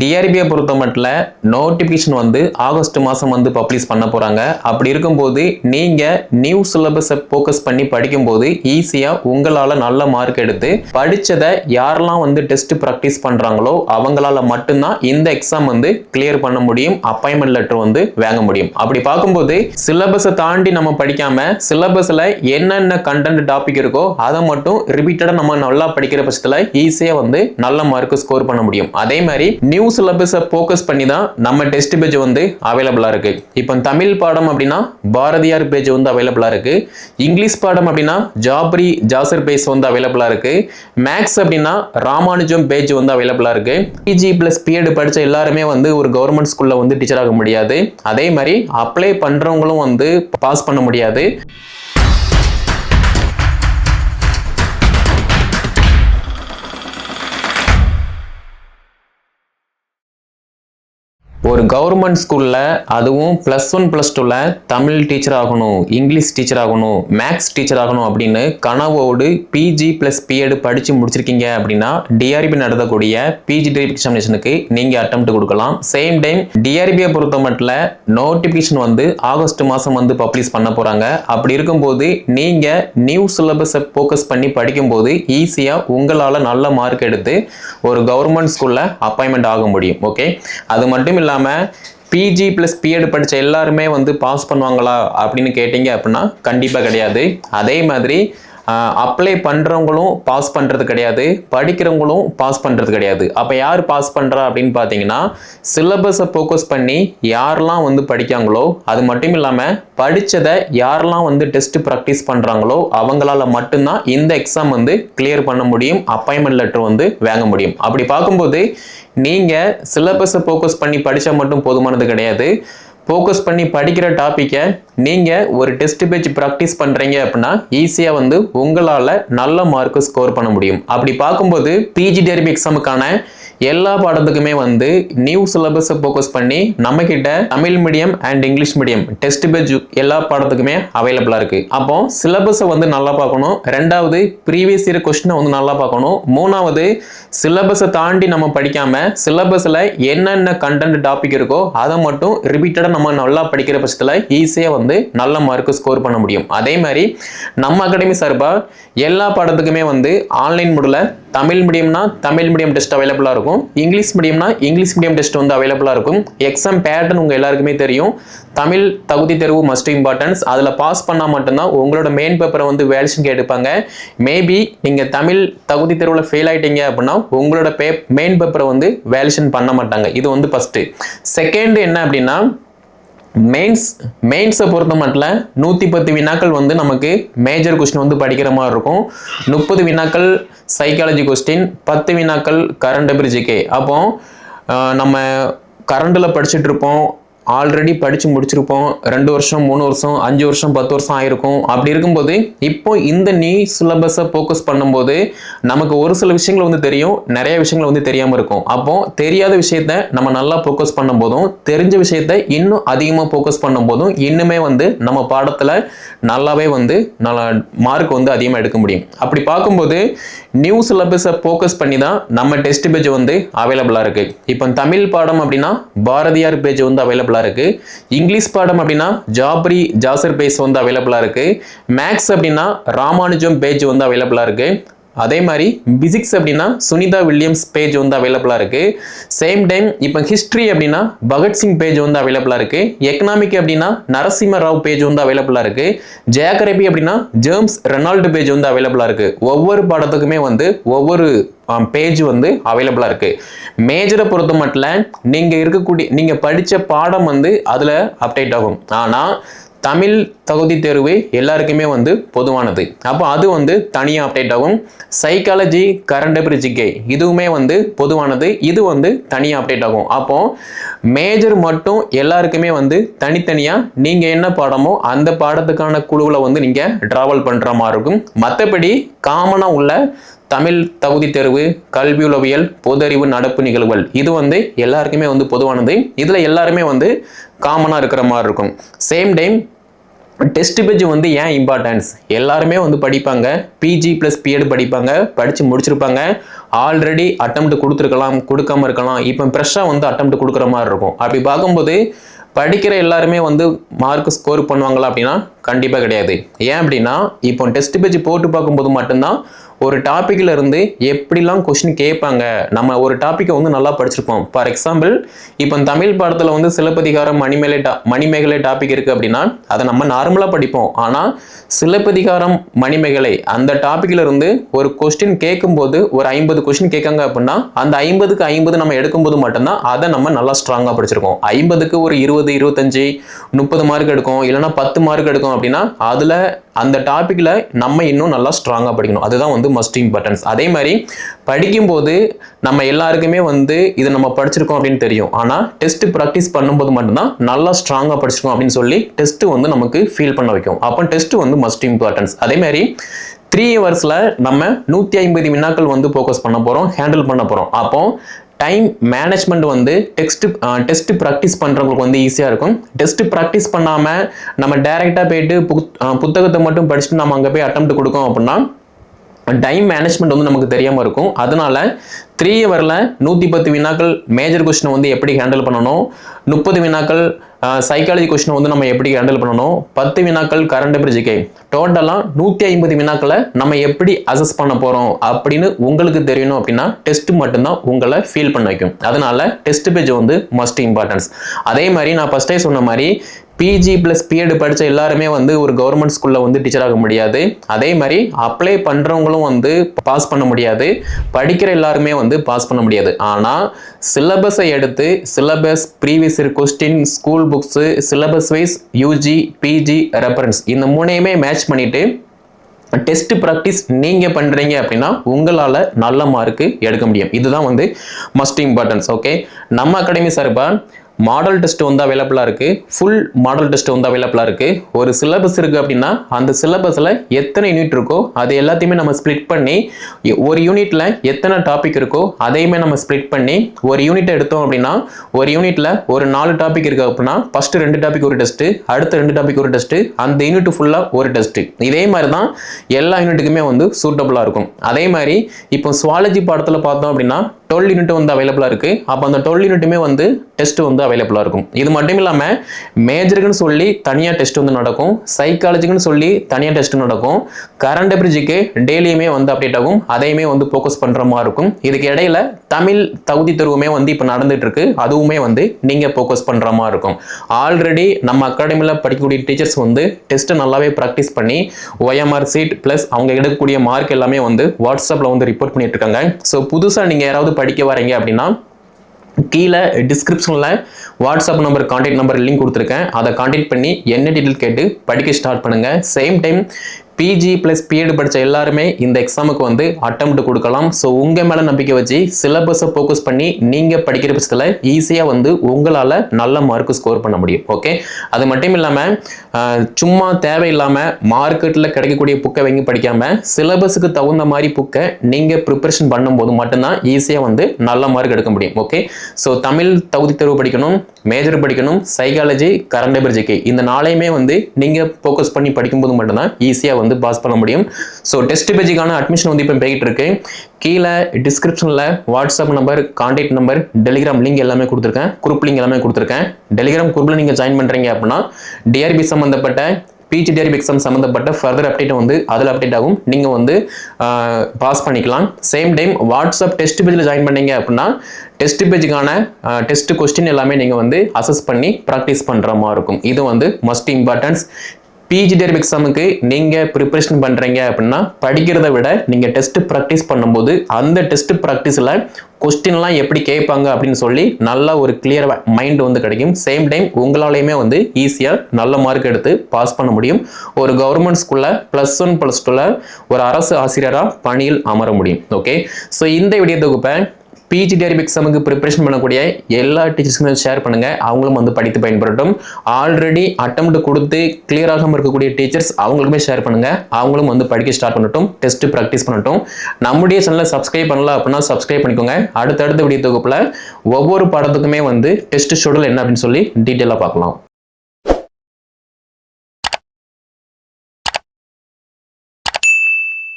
டிஆர்பியை பொறுத்த மட்டும் நோட்டிஃபிகேஷன் வந்து ஆகஸ்ட் மாதம் வந்து பப்ளிஷ் பண்ண போகிறாங்க அப்படி இருக்கும்போது நீங்கள் நியூ சிலபஸை ஃபோக்கஸ் பண்ணி படிக்கும்போது ஈஸியாக உங்களால் நல்ல மார்க் எடுத்து படித்ததை யாரெல்லாம் வந்து டெஸ்ட் ப்ராக்டிஸ் பண்ணுறாங்களோ அவங்களால மட்டும்தான் இந்த எக்ஸாம் வந்து கிளியர் பண்ண முடியும் அப்பாயின்மெண்ட் லெட்டர் வந்து வாங்க முடியும். அப்படி பார்க்கும்போது சிலபஸை தாண்டி நம்ம படிக்காம சிலபஸில் என்னென்ன கண்டென்ட் டாபிக் இருக்கோ அதை மட்டும் ரிப்பீட்டடாக நம்ம நல்லா படிக்கிற பட்சத்தில் ஈஸியாக வந்து நல்ல மார்க் ஸ்கோர் பண்ண முடியும். அதே மாதிரி நியூ சிலபஸை ஃபோக்கஸ் பண்ணி தான் நம்ம டெஸ்ட் பேஜ் வந்து அவைலபிளாக இருக்குது இப்போ தமிழ் பாடம் அப்படின்னா பாரதியார் பேஜ் வந்து அவைலபிளாக இருக்குது இங்கிலீஷ் பாடம் அப்படின்னா ஜாப்ரி ஜாசர் பேஜ் வந்து அவைலபிளாக இருக்குது மேக்ஸ் அப்படின்னா ராமானுஜம் பேஜ் வந்து அவைலபிளாக இருக்குது பிஜி ப்ளஸ் பிஎட் படித்த எல்லாருமே வந்து ஒரு கவர்மெண்ட் ஸ்கூலில் வந்து டீச்சர் ஆக முடியாது. அதே மாதிரி அப்ளை பண்ணுறவங்களும் வந்து பாஸ் பண்ண முடியாது. ஒரு கவர்மெண்ட் ஸ்கூலில் அதுவும் ப்ளஸ் ஒன் ப்ளஸ் டூவில் தமிழ் டீச்சர் ஆகணும் இங்கிலீஷ் டீச்சர் ஆகணும் மேக்ஸ் டீச்சர் ஆகணும் அப்படின்னு கனவோடு பிஜி ப்ளஸ் பிஎட் படித்து முடிச்சிருக்கீங்க அப்படின்னா டிஆர்பி நடத்தக்கூடிய பிஜி டைப் எக்ஸாமினேஷனுக்கு நீங்கள் அட்டம் கொடுக்கலாம். சேம் டைம் டிஆர்பியை பொறுத்த மட்டும் நோட்டிஃபிகேஷன் வந்து ஆகஸ்ட் மாதம் வந்து பப்ளிஷ் பண்ண போகிறாங்க அப்படி இருக்கும்போது நீங்கள் நியூ சிலபஸை ஃபோக்கஸ் பண்ணி படிக்கும்போது ஈஸியாக உங்களால் நல்ல மார்க் எடுத்து ஒரு கவர்மெண்ட் ஸ்கூலில் அப்பாயின்மெண்ட் ஆக முடியும். ஓகே அது மட்டும் இல்லாமல் பிஜி ப்ளஸ் பிஎட் படித்த எல்லாருமே வந்து பாஸ் பண்ணுவாங்களா அப்படின்னு கேட்டிங்க அப்படின்னா கண்டிப்பாக கிடையாது. அதே மாதிரி அப்ளை பண்ணுறவங்களும் பாஸ் பண்ணுறது கிடையாது. படிக்கிறவங்களும் பாஸ் பண்ணுறது கிடையாது. அப்போ யார் பாஸ் பண்ணுறா அப்படின்னு பார்த்தீங்கன்னா சிலபஸை ஃபோக்கஸ் பண்ணி யாரெல்லாம் வந்து படிக்காங்களோ அது மட்டும் இல்லாமல் படித்ததை யாரெல்லாம் வந்து டெஸ்ட் ப்ராக்டிஸ் பண்ணுறாங்களோ அவங்களால மட்டும்தான் இந்த எக்ஸாம் வந்து கிளியர் பண்ண முடியும் அப்பாயின்மெண்ட் லெட்டர் வந்து வாங்க முடியும். அப்படி பார்க்கும்போது நீங்கள் சிலபஸை ஃபோக்கஸ் பண்ணி படித்தா மட்டும் போதுமானது கிடையாது. ஃபோக்கஸ் பண்ணி படிக்கிற டாப்பிக்கை நீங்கள் ஒரு டெஸ்ட் பேஜ் ப்ராக்டிஸ் பண்ணுறீங்க அப்படின்னா ஈஸியாக வந்து உங்களால் நல்ல மார்க்கு ஸ்கோர் பண்ண முடியும். அப்படி பார்க்கும்போது பிஜி டெரிபி எக்ஸாமுக்கான எல்லா பாடத்துக்குமே வந்து நியூ சிலபஸை ஃபோக்கஸ் பண்ணி நம்மக்கிட்ட Tamil medium and English medium test page எல்லா பாடத்துக்குமே அவைலபிளாக இருக்குது அப்போ சிலபஸை வந்து நல்லா பார்க்கணும். ரெண்டாவது ப்ரீவியஸ் இயர் கொஸ்டினை வந்து நல்லா பார்க்கணும். மூணாவது சிலபஸை தாண்டி நம்ம படிக்காமல் சிலபஸில் என்னென்ன கண்டென்ட் டாபிக் இருக்கோ அதை மட்டும் ரிப்பீட்டடாக நம்ம நல்லா படிக்கிற பட்சத்தில் ஈஸியாக வந்து நல்ல மார்க் ஸ்கோர் பண்ண முடியும். அதே மாதிரி நம்ம அகாடமி சார்பாக எல்லா பாடத்துக்குமே வந்து ஆன்லைன் முறையில் தமிழ் மீடியம்னா தமிழ் மீடியம் டெஸ்ட் அவைலபிளாக இருக்கும். இங்கிலீஷ் மீடியம்னா இங்கிலீஷ் மீடியம் டெஸ்ட் வந்து அவைலபிளாக இருக்கும். எக்ஸாம் பேட்டர்ன் உங்கள் எல்லாருக்குமே தெரியும். தமிழ் தகுதி தேர்வு மஸ்ட் இம்பார்ட்டன்ஸ் அதில் பாஸ் பண்ணால் மட்டும்தான் உங்களோட மெயின் பேப்பரை வந்து வேல்யூஷன் கேட்டுப்பாங்க மேபி நீங்கள் தமிழ் தகுதி தேர்வில் ஃபெயில் ஆகிட்டீங்க அப்படின்னா உங்களோட பே மெயின் பேப்பரை வந்து வேல்யூஷன் பண்ண மாட்டாங்க. இது வந்து ஃபஸ்ட்டு செகண்ட் என்ன அப்படின்னா மெயின்ஸ் மெயின்ஸை பொறுத்த மட்டும் நூற்றி பத்து வினாக்கள் வந்து நமக்கு மேஜர் கொஸ்டின் வந்து படிக்கிற மாதிரி இருக்கும். முப்பது வினாக்கள் சைக்காலஜி கொஸ்டின் பத்து வினாக்கள் கரண்ட் அபிரிஜிக்கே அப்போ நம்ம கரண்டில் படிச்சுட்டு இருப்போம். ஆல்ரெடி படித்து முடிச்சிருப்போம். ரெண்டு வருஷம் மூணு வருஷம் அஞ்சு வருஷம் பத்து வருஷம் ஆயிருக்கும். அப்படி இருக்கும்போது இப்போ இந்த நியூ சிலபஸை ஃபோக்கஸ் பண்ணும்போது நமக்கு ஒரு சில விஷயங்கள் வந்து தெரியும். நிறைய விஷயங்கள் வந்து தெரியாமல் இருக்கும். அப்போ தெரியாத விஷயத்த நம்ம நல்லா ஃபோக்கஸ் பண்ணும்போதும் தெரிஞ்ச விஷயத்த இன்னும் அதிகமாக ஃபோக்கஸ் பண்ணும்போதும் இன்னுமே வந்து நம்ம பாடத்தில் நல்லாவே வந்து நல்லா மார்க் வந்து அதிகமாக எடுக்க முடியும். அப்படி பார்க்கும்போது நியூ சிலபஸை ஃபோக்கஸ் பண்ணி தான் நம்ம டெஸ்ட் பேஜ் வந்து அவைலபிளாக இருக்குது இப்போ தமிழ் பாடம் அப்படின்னா பாரதியார் பேஜ் வந்து அவைலபிளாக இருக்குது இங்கிலீஷ் பாடம் அப்படின்னா ஜாப்ரி ஜாசர் பேஜ் வந்து அவைலபிளாக இருக்குது மேக்ஸ் அப்படின்னா ராமானுஜம் பேஜ் வந்து அவைலபிளாக இருக்குது அதே மாதிரி பிசிக்ஸ் அப்படின்னா சுனிதா வில்லியம்ஸ் பேஜ் வந்து அவைலபிளாக இருக்குது சேம் டைம் இப்போ ஹிஸ்ட்ரி அப்படின்னா பகத்சிங் பேஜ் வந்து அவைலபிளாக இருக்குது எக்கனாமிக் அப்படின்னா நரசிம்ம ராவ் பேஜ் வந்து அவைலபிளாக இருக்குது ஜியாகிரபி அப்படின்னா ஜேம்ஸ் ரெனால்டு பேஜ் வந்து அவைலபிளாக இருக்குது ஒவ்வொரு பாடத்துக்குமே வந்து ஒவ்வொரு பேஜ் வந்து அவைலபிளாக இருக்குது மேஜரை பொறுத்த மட்டும் நீங்கள் இருக்கக்கூடிய நீங்கள் படித்த பாடம் வந்து அதில் அப்டேட் ஆகும். ஆனால் தமிழ் தகுதி தேர்வு எல்லாருக்குமே வந்து பொதுவானது. அப்போ அது வந்து தனியாக அப்டேட் ஆகும். சைக்காலஜி கரண்ட் அஃபேர் ஜிகே இதுவுமே வந்து பொதுவானது. இது வந்து தனியாக அப்டேட் ஆகும். அப்போது மேஜர் மட்டும் எல்லாருக்குமே வந்து தனித்தனியாக நீங்கள் என்ன பாடமோ அந்த பாடத்துக்கான குழுவில் வந்து நீங்கள் ட்ராவல் பண்ணுற மாதிரி இருக்கும். மற்றபடி காமனாக உள்ள தமிழ் தகுதி தேர்வு கல்வி உளவியல் பொதறிவு நடப்பு நிகழ்வுகள். இது வந்து எல்லாருக்குமே வந்து பொதுவானது. இதில் எல்லாருமே வந்து காமனாக இருக்கிற மாதிரி இருக்கும். சேம் டைம் டெஸ்ட் பேஜ் வந்து ஏன் இம்பார்ட்டன்ஸ் எல்லாருமே வந்து படிப்பாங்க. பிஜி ப்ளஸ் பிஎட் படிப்பாங்க. படித்து முடிச்சிருப்பாங்க. ஆல்ரெடி அட்டம்ப்ட் கொடுத்துருக்கலாம் கொடுக்காம இருக்கலாம். இப்போ ஃப்ரெஷ்ஷாக வந்து அட்டம்ப்ட் கொடுக்குற மாதிரி இருக்கும். அப்படி பார்க்கும்போது படிக்கிற எல்லாருமே வந்து மார்க் ஸ்கோர் பண்ணுவாங்களா அப்படின்னா கண்டிப்பாக கிடையாது. ஏன் அப்படின்னா இப்போ டெஸ்ட் பேஜ் போட்டு பார்க்கும்போது மட்டும்தான் ஒரு டாப்பிக்கில் இருந்து எப்படிலாம் கொஷின் கேட்பாங்க? நம்ம ஒரு டாப்பிக்கை வந்து நல்லா படிச்சிருப்போம். ஃபார் எக்ஸாம்பிள் இப்போ தமிழ் பாடத்தில் வந்து சிலப்பதிகாரம் மணிமேலை டா மணிமேகலை டாபிக் இருக்குது அப்படின்னா அதை நம்ம நார்மலாக படிப்போம். ஆனால் சிலப்பதிகாரம் மணிமேகலை அந்த டாப்பிக்கில் இருந்து ஒரு கொஸ்டின் கேட்கும்போது ஒரு ஐம்பது கொஸ்டின் கேட்காங்க அப்படின்னா அந்த ஐம்பதுக்கு ஐம்பது நம்ம எடுக்கும்போது மட்டும்தான் அதை நம்ம நல்லா ஸ்ட்ராங்காக படிச்சிருக்கோம். ஐம்பதுக்கு ஒரு இருபது இருபத்தஞ்சி முப்பது மார்க் எடுக்கும் இல்லைன்னா பத்து மார்க் எடுக்கும் அப்படின்னா அதில் அந்த டாப்பிக்கில் நம்ம இன்னும் நல்லா ஸ்ட்ராங்காக படிக்கணும். அதுதான் வந்து மஸ்ட் இம்பார்ட்டன்ஸ் அதே மாதிரி படிக்கும்போது நம்ம எல்லாருக்குமே வந்து இதை நம்ம படிச்சிருக்கோம் அப்படின்னு தெரியும். ஆனால் டெஸ்ட் ப்ராக்டிஸ் பண்ணும்போது மட்டும்தான் நல்லா ஸ்ட்ராங்காக படிச்சிருக்கோம் அப்படின்னு சொல்லி டெஸ்ட் வந்து நமக்கு ஃபீல் பண்ண வைக்கும். அப்போ டெஸ்ட் வந்து மஸ்ட் இம்பார்ட்டன்ஸ் அதே மாதிரி த்ரீ ஹவர்ஸில் நம்ம நூற்றி ஐம்பது வினாக்கள் வந்து ஃபோக்கஸ் பண்ண போகிறோம் ஹேண்டில் பண்ண போகிறோம் அப்போ டைம் மேனேஜ்மெண்ட் வந்து டெஸ்ட் டெஸ்ட் ப்ராக்டிஸ் பண்ணுறவங்களுக்கு வந்து ஈஸியாக இருக்கும். டெஸ்ட் ப்ராக்டிஸ் பண்ணாமல் நம்ம டைரெக்டாக போயிட்டு புத்தகத்தை மட்டும் படிச்சுட்டு நம்ம அங்கே போய் அட்டம் கொடுக்கோம் அப்படின்னா டைம் மேனேஜ்மெண்ட் வந்து நமக்கு தெரியாமல் இருக்கும். அதனால த்ரீ ஹவரில் நூற்றி பத்து வினாக்கள். மேஜர் கொஸ்டினை வந்து எப்படி ஹேண்டில் பண்ணணும்? முப்பது வினாக்கள். சைக்காலஜி கொஸ்டினை வந்து நம்ம எப்படி ஹேண்டில் பண்ணணும்? பத்து வினாக்கள் கரண்ட் பிரிஜிகை டோட்டலாக நூற்றி ஐம்பது வினாக்களை நம்ம எப்படி அசஸ் பண்ண போகிறோம் அப்படின்னு உங்களுக்கு தெரியணும் அப்படின்னா டெஸ்ட் மட்டும்தான் உங்களை ஃபீல் பண்ண வைக்கும். அதனால் டெஸ்ட் பேஜ் வந்து மஸ்ட் இம்பார்ட்டன்ஸ் அதே மாதிரி நான் ஃபஸ்ட்டே சொன்ன மாதிரி பிஜி ப்ளஸ் பிஎட் படித்த எல்லாருமே வந்து ஒரு கவர்மெண்ட் ஸ்கூலில் வந்து டீச்சர் ஆக முடியாது. அதே மாதிரி அப்ளை பண்ணுறவங்களும் வந்து பாஸ் பண்ண முடியாது. படிக்கிற எல்லாருமே வந்து பாஸ் பண்ண முடியாது. ஆனால் சிலபஸை எடுத்து syllabus previous year question school books syllabus wise UG PG reference இந்த மூணையுமே மேட்ச் பண்ணிவிட்டு டெஸ்ட் ப்ராக்டிஸ் நீங்கள் பண்ணுறீங்க அப்படின்னா உங்களால் நல்ல மார்க்கு எடுக்க முடியும். இதுதான் வந்து மஸ்ட் இம்பார்ட்டன்ஸ் ஓகே நம்ம அகாடமி சார்பாக மாடல் டெஸ்ட் வந்து அவைலபிளாக இருக்குது ஃபுல் மாடல் டெஸ்ட் வந்து அவைலபிளாக இருக்குது ஒரு சிலபஸ் இருக்குது அப்படின்னா அந்த சிலபஸில் எத்தனை யூனிட் இருக்கோ அது எல்லாத்தையுமே நம்ம ஸ்ப்ளிட் பண்ணி ஒரு யூனிட்டில் எத்தனை டாபிக் இருக்கோ அதையுமே நம்ம ஸ்ப்ளிட் பண்ணி ஒரு யூனிட் எடுத்தோம் அப்படின்னா ஒரு யூனிட்டில் ஒரு நாலு டாபிக் இருக்குது அப்படின்னா ஃபஸ்ட்டு ரெண்டு டாபிக் ஒரு டெஸ்ட்டு அடுத்த ரெண்டு டாபிக் ஒரு டெஸ்ட்டு அந்த யூனிட் ஃபுல்லாக ஒரு டெஸ்ட்டு இதே மாதிரி தான் எல்லா யூனிட்டுக்குமே வந்து சூட்டபுளாக இருக்கும். அதே மாதிரி இப்போ சுவாலஜி பாடத்தில் பார்த்தோம் அப்படின்னா டுவெல் யூனிட் வந்து அவைலபிளாக இருக்குது அப்போ அந்த டுவெல் யூனிட்டுமே வந்து டெஸ்ட் வந்து அவைலபிளாக இருக்கும். இது மட்டும் இல்லாமல் மேஜருக்குன்னு சொல்லி தனியாக டெஸ்ட் வந்து நடக்கும். சைக்காலஜிக்குன்னு சொல்லி தனியாக டெஸ்ட் நடக்கும். கரண்ட் பிரிட்ஜுக்கு டெய்லியுமே வந்து அப்டேட் ஆகும். அதையுமே வந்து ஃபோக்கஸ் பண்ணுற மாதிரி இருக்கும். இதுக்கு இடையில தமிழ் தகுதி தேர்வுமே வந்து இப்போ நடந்துட்டு இருக்கு அதுவுமே வந்து நீங்கள் ஃபோக்கஸ் பண்ணுற மாதிரி இருக்கும். ஆல்ரெடி நம்ம அகாடமியில் படிக்கக்கூடிய டீச்சர்ஸ் வந்து டெஸ்ட்டை நல்லாவே ப்ராக்டிஸ் பண்ணி ஒய்எம்ஆர் சீட் ப்ளஸ் அவங்க எடுக்கக்கூடிய மார்க் எல்லாமே வந்து வாட்ஸ்அப்பில் வந்து ரிப்போர்ட் பண்ணிட்டு இருக்காங்க ஸோ புதுசாக நீங்கள் யாராவது படிக்க வரீங்க அப்படின்னா கீழே டிஸ்கிரிப்ஷனில் WhatsApp number contact number link கொடுத்துருக்கேன். அதை கான்டாக்ட் பண்ணி என்ன டீட்டெயில் கேட்டு படிக்க ஸ்டார்ட் பண்ணுங்கள் same time PG plus B Ed படித்த எல்லாருமே இந்த எக்ஸாமுக்கு வந்து அட்டம்ப்ட் கொடுக்கலாம். ஸோ உங்கள் மேலே நம்பிக்கை வச்சு சிலபஸை ஃபோக்கஸ் பண்ணி நீங்கள் படிக்கிற பட்சத்தில் ஈஸியாக வந்து உங்களால் நல்ல மார்க் ஸ்கோர் பண்ண முடியும். ஓகே அது மட்டும் இல்லாமல் சும்மா தேவையில்லாமல் மார்க்கெட்டில் கிடைக்கக்கூடிய புக்கை வாங்கி படிக்காமல் சிலபஸுக்கு தகுந்த மாதிரி புக்கை நீங்கள் ப்ரிப்பரேஷன் பண்ணும்போது மட்டும்தான் ஈஸியாக வந்து நல்ல மார்க் எடுக்க முடியும். ஓகே ஸோ தமிழ் தகுதி தேர்வு படிக்கணும் மேஜர் படிக்கணும் சைக்காலஜி கரண்ட் எபர்ஜிக்கு இந்த நாளையுமே வந்து நீங்கள் ஃபோக்கஸ் பண்ணி படிக்கும்போது மட்டும்தான் ஈஸியாக வந்து பாஸ் பண்ண முடியும். ஸோ டெஸ்ட் பேஜுக்கான அட்மிஷன் வந்து இப்போ போயிட்டு இருக்கு கீழே டிஸ்கிரிப்ஷனில் WhatsApp number contact number Telegram link எல்லாமே கொடுத்துருக்கேன். குரூப் லிங்க் எல்லாமே கொடுத்துருக்கேன். டெலிகிராம் குரூப்பில் நீங்கள் ஜாயின் பண்ணுறீங்க அப்படின்னா டிஆர்பி சம்மந்தப்பட்ட பிஜி டிஆர்பி எக்ஸாம் சம்மந்தப்பட்ட ஃபர்தர் அப்டேட் வந்து அதில் அப்டேட் ஆகும். நீங்கள் வந்து பாஸ் பண்ணிக்கலாம். சேம் டைம் வாட்ஸ்அப் டெஸ்ட் பேஜில் ஜாயின் பண்ணீங்க அப்படின்னா டெஸ்ட் பேஜுக்கான டெஸ்ட் கொஸ்டின் எல்லாமே நீங்கள் வந்து அசஸ் பண்ணி ப்ராக்டிஸ் பண்ணுற மாதிரி இருக்கும். இது வந்து மஸ்ட் இம்பார்ட்டன்ஸ் பிஜி டெர்ம் எக்ஸாமுக்கு நீங்கள் ப்ரிப்பரேஷன் பண்ணுறீங்க அப்படின்னா படிக்கிறத விட நீங்கள் டெஸ்ட் ப்ராக்டிஸ் பண்ணும்போது அந்த டெஸ்ட் ப்ராக்டிஸில் கொஸ்டின்லாம் எப்படி கேட்பாங்க அப்படின்னு சொல்லி நல்ல ஒரு கிளியர் மைண்ட் வந்து கிடைக்கும். சேம் டைம் உங்களாலையுமே வந்து ஈஸியாக நல்ல மார்க் எடுத்து பாஸ் பண்ண முடியும். ஒரு கவர்மெண்ட் ஸ்கூலில் ப்ளஸ் ஒன் ப்ளஸ் டூவில் ஒரு அரசு ஆசிரியராக பணியில் அமர முடியும். ஓகே ஸோ இந்த வீடியோ தொகுப்பை பிஜி டெரிப் எக்ஸாமுக்கு ப்ரிப்பரேஷன் பண்ணக்கூடிய எல்லா டீச்சர்ஸுமே ஷேர் பண்ணுங்க. அவங்களும் வந்து படித்து பயன்படட்டும் ஆல்ரெடி அட்டம் கொடுத்து கிளியர் ஆகாமல் இருக்கக்கூடிய டீச்சர்ஸ் அவங்களுக்குமே ஷேர் பண்ணுங்க. அவங்களும் வந்து படிக்க ஸ்டார்ட் பண்ணட்டும். டெஸ்ட் ப்ராக்டிஸ் பண்ணட்டும். நம்முடைய சேனலை சப்ஸ்கிரைப் பண்ணல அப்படின்னா சப்ஸ்கிரைப் பண்ணிக்கோங்க. அடுத்தடுத்த வீடியோ தொகுப்பில் ஒவ்வொரு பாடத்துக்குமே வந்து டெஸ்ட் ஷெடியூல் என்ன அப்படின்னு சொல்லி டீட்டெயிலாக பார்க்கலாம்.